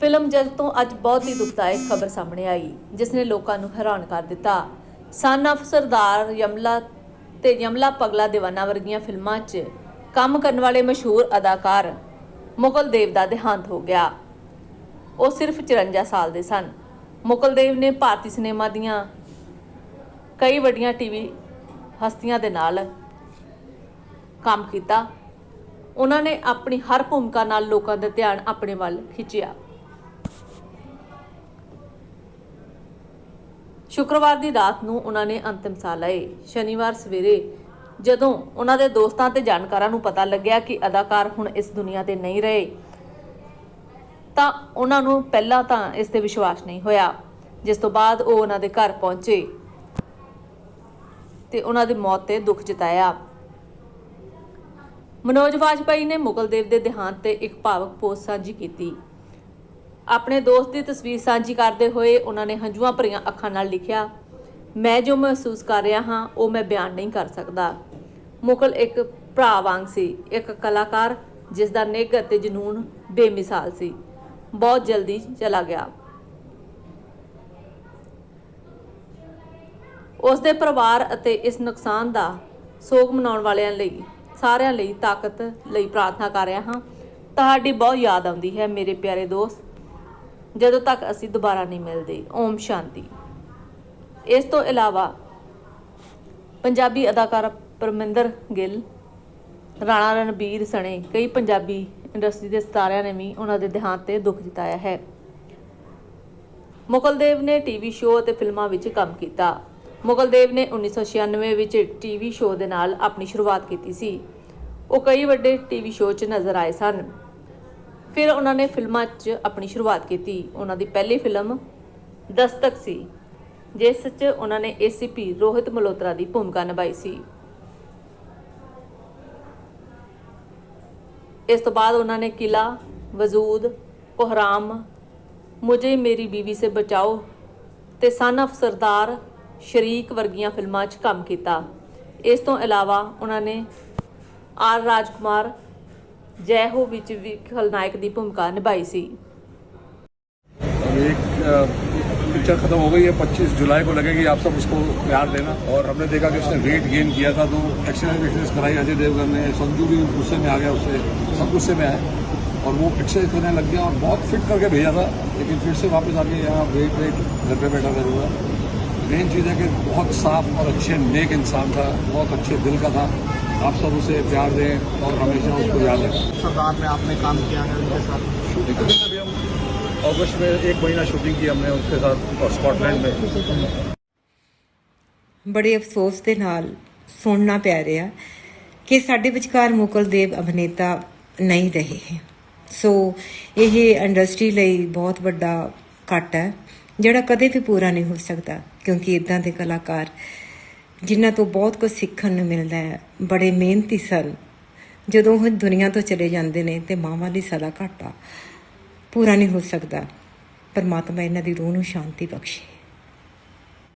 Film ਜਗਤ ਤੋਂ ਅੱਜ ਬਹੁਤ ਹੀ ਦੁਖਦਾਇਕ ਖਬਰ ਸਾਹਮਣੇ ਆਈ, ਜਿਸ ਨੇ ਲੋਕਾਂ ਨੂੰ ਹੈਰਾਨ ਕਰ ਦਿੱਤਾ। ਸਨ ਆਫ ਸਰਦਾਰ ਯਮਲਾ ਤੇ ਯਮਲਾ ਪਗਲਾ ਦੀਵਾਨਾ ਵਰਗੀਆਂ ਫਿਲਮਾਂ 'ਚ ਕੰਮ ਕਰਨ ਵਾਲੇ ਮਸ਼ਹੂਰ ਅਦਾਕਾਰ ਮੁਗਲ ਦੇਵ ਦਾ ਦੇਹਾਂਤ ਹੋ ਗਿਆ। ਉਹ ਸਿਰਫ 54 ਸਾਲ ਦੇ ਸਨ। ਮੁਗਲ ਦੇਵ ਨੇ ਭਾਰਤੀ ਸਿਨੇਮਾ ਦੀਆਂ ਕਈ ਵੱਡੀਆਂ ਟੀਵੀ ਹਸਤੀਆਂ ਦੇ ਨਾਲ ਕੰਮ ਕੀਤਾ। ਉਹਨਾਂ ਨੇ ਆਪਣੀ ਹਰ ਭੂਮਿਕਾ ਨਾਲ ਲੋਕਾਂ ਦਾ ਧਿਆਨ ਆਪਣੇ ਵੱਲ ਖਿੱਚਿਆ। ਸ਼ੁੱਕਰਵਾਰ ਦੀ ਰਾਤ ਨੂੰ ਉਹਨਾਂ ਨੇ ਅੰਤਿਮ ਸਾਹ ਲਏ। ਸ਼ਨੀਵਾਰ ਸਵੇਰੇ ਜਦੋਂ ਉਹਨਾਂ ਦੇ ਦੋਸਤਾਂ ਤੇ ਜਾਣਕਾਰਾਂ ਨੂੰ ਪਤਾ ਲੱਗਿਆ ਕਿ ਅਦਾਕਾਰ ਹੁਣ ਇਸ ਦੁਨੀਆ ਤੇ ਨਹੀਂ ਰਹੇ, ਤਾਂ ਉਹਨਾਂ ਨੂੰ ਪਹਿਲਾਂ ਤਾਂ ਇਸ ਤੇ ਵਿਸ਼ਵਾਸ ਨਹੀਂ ਹੋਇਆ, ਜਿਸ ਤੋਂ ਬਾਅਦ ਉਹ ਉਹਨਾਂ ਦੇ ਘਰ ਪਹੁੰਚੇ ਤੇ ਉਹਨਾਂ ਦੀ ਮੌਤ ਤੇ ਦੁੱਖ ਜਤਾਇਆ। ਮਨੋਜ ਵਾਜਪਾਈ ਨੇ ਮੁਗਲ ਦੇਵ ਦੇ ਦੇਹਾਂਤ ਤੇ ਇੱਕ ਭਾਵਕ ਪੋਸਟ ਸਾਂਝੀ ਕੀਤੀ। ਆਪਣੇ ਦੋਸਤ ਦੀ ਤਸਵੀਰ ਸਾਂਝੀ ਕਰਦੇ ਹੋਏ ਉਹਨਾਂ ਨੇ ਹੰਝੂਆਂ ਭਰੀਆਂ ਅੱਖਾਂ ਨਾਲ ਲਿਖਿਆ, ਮੈਂ ਜੋ ਮਹਿਸੂਸ ਕਰ ਰਿਹਾ ਹਾਂ, ਉਹ ਮੈਂ ਬਿਆਨ ਨਹੀਂ ਕਰ ਸਕਦਾ। ਮੁਗਲ ਇੱਕ ਭਰਾ ਵਾਂਗ ਸੀ, ਇੱਕ ਕਲਾਕਾਰ, ਜਿਸ ਦਾ ਨਿੱਘ ਅਤੇ ਜਨੂਨ ਬੇਮਿਸਾਲ ਸੀ। ਬਹੁਤ ਜਲਦੀ ਚਲਾ ਗਿਆ। ਉਸ ਦੇ ਪਰਿਵਾਰ ਅਤੇ ਇਸ ਨੁਕਸਾਨ ਦਾ ਸੋਗ ਮਨਾਉਣ ਵਾਲਿਆਂ ਲਈ, ਸਾਰਿਆਂ ਲਈ ਤਾਕਤ ਲਈ ਪ੍ਰਾਰਥਨਾ ਕਰ ਰਿਹਾ ਹਾਂ। ਤੁਹਾਡੀ ਬਹੁਤ ਯਾਦ ਆਉਂਦੀ ਹੈ, ਮੇਰੇ ਪਿਆਰੇ ਦੋਸਤ। ਜਦੋਂ ਤੱਕ ਅਸੀਂ ਦੁਬਾਰਾ ਨਹੀਂ ਮਿਲਦੇ। ਓਮ ਸ਼ਾਂਤੀ। ਇਸ ਤੋਂ ਇਲਾਵਾ ਪੰਜਾਬੀ ਅਦਾਕਾਰ ਪਰਮਿੰਦਰ ਗਿੱਲ, ਰਾਣਾ ਰਣਬੀਰ ਸਣੇ, ਕਈ ਪੰਜਾਬੀ ਇੰਡਸਟਰੀ ਦੇ ਸਿਤਾਰਿਆਂ ਨੇ ਵੀ ਉਹਨਾਂ ਦੇ ਦੇਹਾਂਤ ਤੇ ਦੁੱਖ ਜਤਾਇਆ ਹੈ। ਮੁਗਲਦੇਵ ਨੇ ਟੀਵੀ ਸ਼ੋਅ ਅਤੇ ਫਿਲਮਾਂ ਵਿੱਚ ਕੰਮ ਕੀਤਾ। ਮੁਗਲਦੇਵ ਨੇ 1996 ਵਿੱਚ ਟੀਵੀ ਸ਼ੋਅ ਦੇ ਨਾਲ ਆਪਣੀ ਸ਼ੁਰੂਆਤ ਕੀਤੀ ਸੀ। ਉਹ ਕਈ ਵੱਡੇ ਟੀਵੀ ਸ਼ੋਅ 'ਚ ਨਜ਼ਰ ਆਏ ਸਨ। ਫਿਰ ਉਹਨਾਂ ਨੇ ਫਿਲਮਾਂ 'ਚ ਆਪਣੀ ਸ਼ੁਰੂਆਤ ਕੀਤੀ। ਉਹਨਾਂ ਦੀ ਪਹਿਲੀ ਫਿਲਮ ਦਸਤਕ ਸੀ, ਜਿਸ 'ਚ ਉਹਨਾਂ ਨੇ ਏਸੀਪੀ ਰੋਹਿਤ ਮਲਹੋਤਰਾ ਦੀ ਭੂਮਿਕਾ ਨਿਭਾਈ ਸੀ। ਇਸ ਤੋਂ ਬਾਅਦ ਉਹਨਾਂ ਨੇ ਕਿਲਾ, ਵਜੂਦ, ਕੋਹਰਾਮ, ਮੁਝੇ ਮੇਰੀ ਬੀਵੀ ਸੇ ਬਚਾਓ ਤੇ ਸਨ ਆਫ ਸਰਦਾਰ ਸ਼ਰੀਕ ਵਰਗੀਆਂ ਫਿਲਮਾਂ 'ਚ ਕੰਮ ਕੀਤਾ। ਇਸ ਤੋਂ ਇਲਾਵਾ ਉਹਨਾਂ ਨੇ ਆਰ ਰਾਜਕੁਮਾਰ ਜੈ ਹੋ ਵਿੱਚ ਵੀ ਖਲਨਾਇਕ ਦੀ ਭੂਮਿਕਾ ਨਿਭਾਈ ਸੀ अब एक पिक्चर खत्म हो गई है 25 जुलाई को लगेगी आप सब उसको प्यार देना और हमने देखा कि उसने वेट गेन किया था तो एक्सरसाइज एक्सरसाइज कराई अजय देवगन ने संजू भी गुस्से में आ गया उससे सब गुस्से में आए और वो एक्सरसाइज करने लग गया और बहुत फिट करके भेजा था लेकिन फिर से वापस आके यहाँ वेट वेट घर पे बैठा करूँगा मेन चीज़ है कि बहुत साफ और अच्छे नेक इंसान था बहुत अच्छे दिल का था आप सब उसे प्यार दें और हमेशा उसको याद रखें सरदार में आपने काम किया है उनके साथ शूटिंग अभी हम अगस्त में एक महीना शूटिंग की हमने उसके साथ और स्कॉटलैंड में ਬੜੇ ਅਫਸੋਸ ਦੇ ਨਾਲ ਸੁਣਨਾ ਪੈ ਰਿਹਾ ਕਿ ਸਾਡੇ ਵਿਚਕਾਰ ਮੁਕਲ ਦੇਵ ਅਭਿਨੇਤਾ ਨਹੀਂ ਰਹੇ ਹੈ ਸੋ ਇਹ ਇੰਡਸਟਰੀ ਲਈ ਬਹੁਤ ਵੱਡਾ ਕੱਟ ਹੈ ਜਿਹੜਾ ਕਦੇ ਵੀ ਪੂਰਾ ਨਹੀਂ ਹੋ ਸਕਦਾ ਕਿਉਂਕਿ ਇਦਾਂ ਦੇ ਕਲਾਕਾਰ ਜਿਨ੍ਹਾਂ ਤੋਂ ਬਹੁਤ ਕੁਝ ਸਿੱਖਣ ਨੂੰ ਮਿਲਦਾ ਹੈ, ਬੜੇ ਮਿਹਨਤੀ ਸਨ। ਜਦੋਂ ਉਹ ਦੁਨੀਆ ਤੋਂ ਚਲੇ ਜਾਂਦੇ ਨੇ ਤੇ ਮਾਵਾਂ ਲਈ ਸਦਾ ਘਾਟਾ ਪੂਰਾ ਨਹੀਂ ਹੋ ਸਕਦਾ। ਪਰਮਾਤਮਾ ਇਹਨਾਂ ਦੀ ਰੂਹ ਨੂੰ ਸ਼ਾਂਤੀ ਬਖਸ਼ੇ।